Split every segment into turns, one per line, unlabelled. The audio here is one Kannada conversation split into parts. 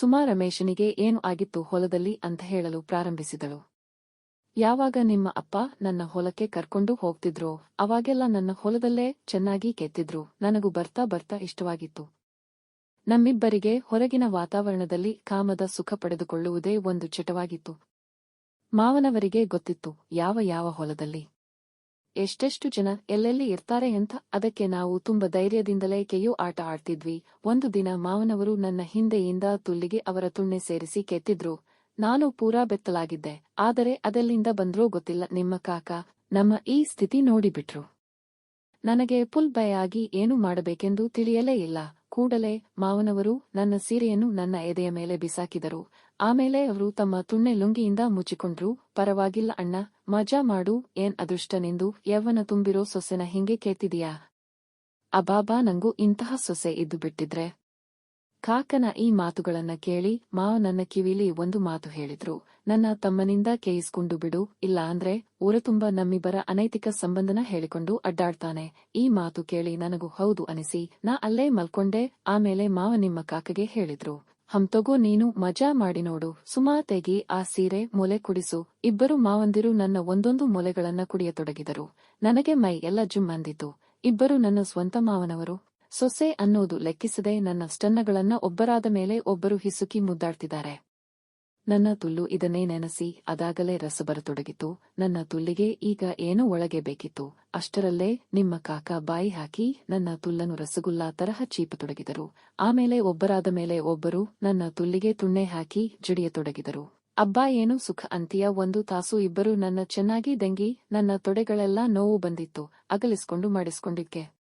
ಸುಮಾ ರಮೇಶನಿಗೆ ಏನು ಆಗಿತ್ತು ಹೊಲದಲ್ಲಿ ಅಂತ ಹೇಳಲು ಪ್ರಾರಂಭಿಸಿದಳು. ಯಾವಾಗ ನಿಮ್ಮ ಅಪ್ಪ ನನ್ನ ಹೊಲಕ್ಕೆ ಕರ್ಕೊಂಡು ಹೋಗ್ತಿದ್ರೋ, ಅವಾಗೆಲ್ಲ ನನ್ನ ಹೊಲದಲ್ಲೇ ಚೆನ್ನಾಗಿ ಕೆತ್ತಿದ್ರು, ನನಗೂ ಬರ್ತಾ ಬರ್ತಾ ಇಷ್ಟವಾಗಿತ್ತು. ನಮ್ಮಿಬ್ಬರಿಗೆ ಹೊರಗಿನ ವಾತಾವರಣದಲ್ಲಿ ಕಾಮದ ಸುಖ ಪಡೆದುಕೊಳ್ಳುವುದೇ ಒಂದು ಚಟವಾಗಿತ್ತು. ಮಾವನವರಿಗೆ ಗೊತ್ತಿತ್ತು, ಯಾವ ಯಾವ ಹೊಲದಲ್ಲಿ. ಎಷ್ಟೆಷ್ಟು ಜನ ಎಲ್ಲೆಲ್ಲಿ ಇರ್ತಾರೆ ಅಂತ ಅದಕ್ಕೆ ನಾವು ತುಂಬ ಧೈರ್ಯದಿಂದಲೇ ಕೆಯೋ ಆಟ ಆಡ್ತಿದ್ವಿ. ಒಂದು ದಿನ ಮಾವನವರು ನನ್ನ ಹಿಂದೆಯಿಂದ ತುಲ್ಲಿಗೆ ಅವರ ತುಣ್ಣೆ ಸೇರಿಸಿ ಕೆತ್ತಿದ್ರು. ನಾನು ಪೂರಾ ಬೆತ್ತಲಾಗಿದ್ದೆ. ಆದರೆ ಅದೆಲ್ಲಿಂದ ಬಂದ್ರೋ ಗೊತ್ತಿಲ್ಲ. ನಿಮ್ಮ ಕಾಕ, ನಮ್ಮ ಈ ಸ್ಥಿತಿ ನೋಡಿಬಿಟ್ರು. ನನಗೆ ಪುಲ್ ಭಯ ಆಗಿ ಏನು ಮಾಡಬೇಕೆಂದು ತಿಳಿಯಲೇ ಇಲ್ಲ. ಕೂಡಲೇ ಮಾವನವರು ನನ್ನ ಸೀರೆಯನ್ನು ನನ್ನ ಎದೆಯ ಮೇಲೆ ಬಿಸಾಕಿದರು. ಆಮೇಲೆ ಅವರು ತಮ್ಮ ತುಣ್ಣೆ ಲುಂಗಿಯಿಂದ ಮುಚ್ಚಿಕೊಂಡ್ರು. ಪರವಾಗಿಲ್ಲ ಅಣ್ಣ, ಮಜಾ ಮಾಡು, ಏನ್ ಅದೃಷ್ಟನೆಂದು ಯವ್ವನ ತುಂಬಿರೋ ಸೊಸೆನ ಹಿಂಗೆ ಕೇತಿದೀಯಾ ಅಬಾಬಾ ನಂಗೂ ಇಂತಹ ಸೊಸೆ ಇದ್ದು ಬಿಟ್ಟಿದ್ರೆ ಕಾಕನ ಈ ಮಾತುಗಳನ್ನ ಕೇಳಿ ಮಾವ ನನ್ನ ಕಿವಿಲಿ ಒಂದು ಮಾತು ಹೇಳಿದ್ರು, ನನ್ನ ತಮ್ಮನಿಂದ ಕೇಯಿಸ್ಕೊಂಡು ಬಿಡು, ಇಲ್ಲ ಅಂದ್ರೆ ಊರತುಂಬ ನಮ್ಮಿಬ್ಬರ ಅನೈತಿಕ ಸಂಬಂಧನ ಹೇಳಿಕೊಂಡು ಅಡ್ಡಾಡ್ತಾನೆ. ಈ ಮಾತು ಕೇಳಿ ನನಗೂ ಹೌದು ಅನಿಸಿ, ನಾ ಅಲ್ಲೇ ಮಲ್ಕೊಂಡೆ, ಆಮೇಲೆ ಮಾವ ನಿಮ್ಮ ಕಾಕಗೆ ಹೇಳಿದ್ರು ಹಂತಗೋ ನೀನು ಮಜಾ ಮಾಡಿ ನೋಡು, ಸುಮಾ ತೆಗಿ ಆ ಸೀರೆ ಮೊಲೆ ಕುಡಿಸು, ಇಬ್ಬರು ಮಾವಂದಿರು ನನ್ನ ಒಂದೊಂದು ಮೊಲೆಗಳನ್ನ ಕುಡಿಯತೊಡಗಿದರು, ನನಗೆ ಮೈ ಎಲ್ಲ ಜುಮ್ಮಂದಿತು ಇಬ್ಬರು ನನ್ನ ಸ್ವಂತ ಮಾವನವರು ಸೊಸೆ ಅನ್ನೋದು ಲೆಕ್ಕಿಸದೆ ನನ್ನ ಸ್ಟನ್ನಗಳನ್ನ ಒಬ್ಬರಾದ ಮೇಲೆ ಒಬ್ಬರು ಹಿಸುಕಿ ಮುದ್ದಾಡ್ತಿದ್ದಾರೆ. ನನ್ನ ತುಲ್ಲು ಇದನ್ನೇ ನೆನೆಸಿ ಅದಾಗಲೇ ರಸ ಬರತೊಡಗಿತು. ನನ್ನ ತುಲ್ಲಿಗೆ ಈಗ ಏನೋ ಒಳಗೆ ಬೇಕಿತ್ತು? ಅಷ್ಟರಲ್ಲೇ ನಿಮ್ಮ ಕಾಕ ಬಾಯಿ ಹಾಕಿ ನನ್ನ ತುಲ್ಲನ್ನು ರಸಗುಲ್ಲಾ ತರಹ ಚೀಪತೊಡಗಿದರು. ಆಮೇಲೆ ಒಬ್ಬರಾದ ಮೇಲೆ ಒಬ್ಬರು ನನ್ನ ತುಲ್ಲಿಗೆ ತುಣ್ಣೆ ಹಾಕಿ ಜಡಿಯತೊಡಗಿದರು. ಅಬ್ಬಾ ಏನು ಸುಖ ಅಂತೀಯ? ಒಂದು ತಾಸು ಇಬ್ಬರು ನನ್ನ ಚೆನ್ನಾಗಿ ದಂಗಿ ನನ್ನ ತೊಡೆಗಳೆಲ್ಲ ನೋವು ಬಂದಿತ್ತು. ಅಗಲಿಸ್ಕೊಂಡು ಮಾಡಿಸ್ಕೊಂಡಿದ್ಕೆ.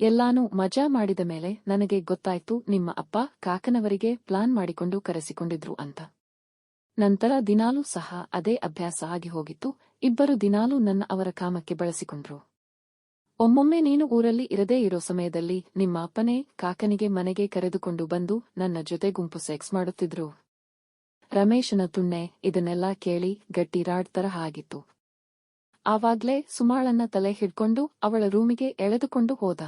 ಎಲ್ಲಾನೂ ಮಜಾ ಮಾಡಿದ ಮೇಲೆ ನನಗೆ ಗೊತ್ತಾಯ್ತು, ನಿಮ್ಮ ಅಪ್ಪ ಕಾಕನವರಿಗೆ ಪ್ಲಾನ್ ಮಾಡಿಕೊಂಡು ಕರೆಸಿಕೊಂಡಿದ್ರು ಅಂತ. ನಂತರ ದಿನಾಲೂ ಸಹ ಅದೇ ಅಭ್ಯಾಸ ಆಗಿ ಹೋಗಿತ್ತು, ಇಬ್ಬರು ದಿನಾಲೂ ನನ್ನ ಅವರ ಕಾಮಕ್ಕೆ ಬಳಸಿಕೊಂಡ್ರು. ಒಮ್ಮೊಮ್ಮೆ ನೀನು ಊರಲ್ಲಿ ಇರದೇ ಇರೋ ಸಮಯದಲ್ಲಿ ನಿಮ್ಮ ಅಪ್ಪನೇ ಕಾಕನಿಗೆ ಮನೆಗೆ ಕರೆದುಕೊಂಡು ಬಂದು ನನ್ನ ಜೊತೆ ಗುಂಪು ಸೆಕ್ಸ್ ಮಾಡುತ್ತಿದ್ರು. ರಮೇಶನ ತುಣ್ಣೆ ಇದನ್ನೆಲ್ಲ ಕೇಳಿ ಗಟ್ಟಿ ರಾಡ್ ತರಹ ಆಗಿತ್ತು. ಆವಾಗ್ಲೇ ಸುಮಾಳನ್ನ ತಲೆ ಹಿಡ್ಕೊಂಡು ಅವಳ ರೂಮಿಗೆ ಎಳೆದುಕೊಂಡು ಹೋದ.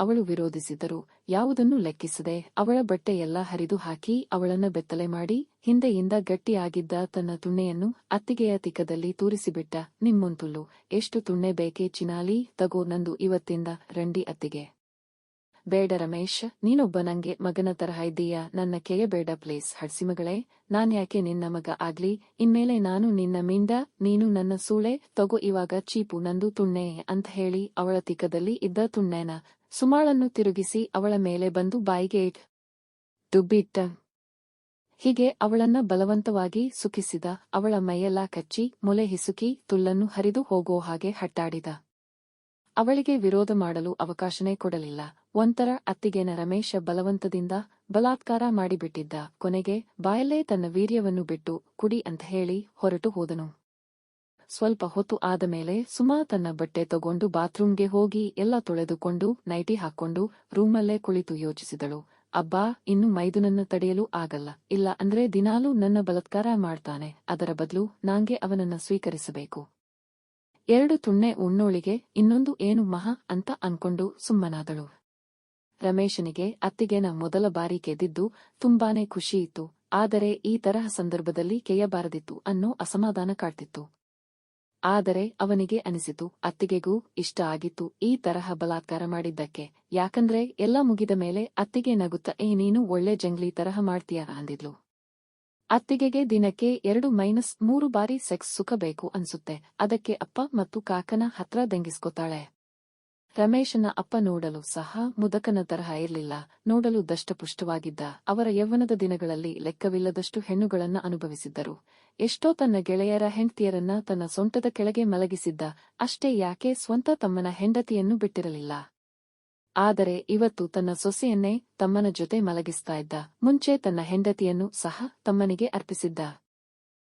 ಅವಳು ವಿರೋಧಿಸಿದರು. ಯಾವುದನ್ನು ಲೆಕ್ಕಿಸದೆ ಅವಳ ಬಟ್ಟೆಯೆಲ್ಲ ಹರಿದು ಹಾಕಿ ಅವಳನ್ನ ಬೆತ್ತಲೆ ಮಾಡಿ ಹಿಂದೆಯಿಂದ ಗಟ್ಟಿಯಾಗಿದ್ದ ತನ್ನ ತುಣ್ಣೆಯನ್ನು ಅತ್ತಿಗೆಯ ತಿಕ್ಕದಲ್ಲಿ ತೂರಿಸಿಬಿಟ್ಟ. ನಿಮ್ಮೊಂತುಲ್ಲು, ಎಷ್ಟು ತುಣ್ಣೆ ಬೇಕೆ ಚಿನಾಲಿ? ತಗೋ ನಂದು ಇವತ್ತಿಂದ ರಂಡಿ ಅತ್ತಿಗೆ. ಬೇಡ ರಮೇಶ್, ನೀನೊಬ್ಬ ನಂಗೆ ಮಗನ ತರಹ ಇದ್ದೀಯ? ನನ್ನ ಕೆಯಬೇಡ ಪ್ಲೇಸ್. ಹಡ್ಸಿಮಗಳೇ ನಾನ್ಯಾಕೆ ನಿನ್ನ ಮಗ ಆಗ್ಲಿ? ಇನ್ಮೇಲೆ ನಾನು ನಿನ್ನ ಮಿಂಡ, ನೀನು ನನ್ನ ಸೂಳೆ, ತಗೋ ಇವಾಗ ಚೀಪು, ನಂದು ತುಣ್ಣೆ ಅಂತ ಹೇಳಿ ಅವಳ ತಿಕ್ಕದಲ್ಲಿ ಇದ್ದ ತುಣ್ಣೆನ ಸುಮಾಳನ್ನು ತಿರುಗಿಸಿ ಅವಳ ಮೇಲೆ ಬಂದು ಬಾಯಿಗೆ ದುಬ್ಬಿಟ್ಟ. ಹೀಗೆ ಅವಳನ್ನ ಬಲವಂತವಾಗಿ ಸುಖಿಸಿದ ಅವಳ ಮೈಯೆಲ್ಲ ಕಚ್ಚಿ ಮೊಲೆ ಹಿಸುಕಿ ತುಲ್ಲನ್ನು ಹರಿದು ಹೋಗೋ ಹಾಗೆ ಹಟ್ಟಾಡಿದ. ಅವಳಿಗೆ ವಿರೋಧ ಮಾಡಲು ಅವಕಾಶನೇ ಕೊಡಲಿಲ್ಲ. ಒಂಥರ ಅತ್ತಿಗೆನ ರಮೇಶ ಬಲವಂತದಿಂದ ಬಲಾತ್ಕಾರ ಮಾಡಿಬಿಟ್ಟಿದ್ದ. ಕೊನೆಗೆ ಬಾಯಲ್ಲೇ ತನ್ನ ವೀರ್ಯವನ್ನು ಬಿಟ್ಟು ಕುಡಿ ಅಂತ ಹೇಳಿ ಹೊರಟು ಹೋದನು. ಸ್ವಲ್ಪ ಹೊತ್ತು ಆದ ಮೇಲೆ ಸುಮಾ ತನ್ನ ಬಟ್ಟೆ ತಗೊಂಡು ಬಾತ್ರೂಮ್ಗೆ ಹೋಗಿ ಎಲ್ಲ ತೊಳೆದುಕೊಂಡು ನೈಟಿ ಹಾಕೊಂಡು ರೂಮಲ್ಲೇ ಕುಳಿತು ಯೋಚಿಸಿದಳು. ಅಬ್ಬಾ, ಇನ್ನು ಮೈದುನನ್ನು ತಡೆಯಲು ಆಗಲ್ಲ. ಇಲ್ಲ ಅಂದ್ರೆ ದಿನಾಲೂ ನನ್ನ ಬಲತ್ಕಾರ ಮಾಡ್ತಾನೆ. ಅದರ ಬದಲು ನಾಂಗೆ ಅವನನ್ನ ಸ್ವೀಕರಿಸಬೇಕು. ಎರಡು ತುಣ್ಣೆ ಉಣ್ಣೋಳಿಗೆ ಇನ್ನೊಂದು ಏನು ಮಹಾ ಅಂತ ಅನ್ಕೊಂಡು ಸುಮ್ಮನಾದಳು. ರಮೇಶನಿಗೆ ಅತ್ತಿಗೆನ ಮೊದಲ ಬಾರಿ ಕೆದಿದ್ದು ತುಂಬಾನೇ ಖುಷಿಯಿತ್ತು ಆದರೆ ಈ ತರಹ ಸಂದರ್ಭದಲ್ಲಿ ಕೆಯಬಾರದಿತ್ತು ಅನ್ನೋ ಅಸಮಾಧಾನ ಕಾಡ್ತಿತ್ತು. ಆದರೆ ಅವನಿಗೆ ಅನಿಸಿತು, ಅತ್ತಿಗೆಗೂ ಇಷ್ಟ ಆಗಿತ್ತು ಈ ತರಹ ಬಲಾತ್ಕಾರ ಮಾಡಿದ್ದಕ್ಕೆ. ಯಾಕಂದ್ರೆ ಎಲ್ಲ ಮುಗಿದ ಮೇಲೆ ಅತ್ತಿಗೆ ನಗುತ್ತ, ಏ, ನೀನು ಒಳ್ಳೆ ಜಂಗ್ಲಿ ತರಹ ಮಾಡ್ತೀಯ? ಅಂದಿದ್ಲು. ಅತ್ತಿಗೆಗೆ ದಿನಕ್ಕೆ ಎರಡು ಮೈನಸ್ ಮೂರು ಬಾರಿ ಸೆಕ್ಸ್ ಸುಖ ಬೇಕು ಅನ್ಸುತ್ತೆ. ಅದಕ್ಕೆ ಅಪ್ಪ ಮತ್ತು ಕಾಕನ ಹತ್ರ ದಂಗಿಸ್ಕೊತಾಳೆ. ರಮೇಶನ ಅಪ್ಪ ನೋಡಲು ಸಹ ಮುದಕನ ತರಹ ಇರಲಿಲ್ಲ. ನೋಡಲು ದಷ್ಟಪುಷ್ಟವಾಗಿದ್ದ ಅವರ ಯೌವನದ ದಿನಗಳಲ್ಲಿ ಲೆಕ್ಕವಿಲ್ಲದಷ್ಟು ಹೆಣ್ಣುಗಳನ್ನ ಅನುಭವಿಸಿದ್ದರು. ಎಷ್ಟೋ ತನ್ನ ಗೆಳೆಯರ ಹೆಂಡತಿಯರನ್ನ ತನ್ನ ಸೊಂಟದ ಕೆಳಗೆ ಮಲಗಿಸಿದ್ದ, ಅಷ್ಟೇ ಯಾಕೆ ಸ್ವಂತ ತಮ್ಮನ ಹೆಂಡತಿಯನ್ನು ಬಿಟ್ಟಿರಲಿಲ್ಲ. ಆದರೆ ಇವತ್ತು ತನ್ನ ಸೊಸೆಯನ್ನೇ ತಮ್ಮನ ಜೊತೆ ಮಲಗಿಸ್ತಾ ಇದ್ದ. ಮುಂಚೆ ತನ್ನ ಹೆಂಡತಿಯನ್ನು ಸಹ ತಮ್ಮನಿಗೆ ಅರ್ಪಿಸಿದ್ದ.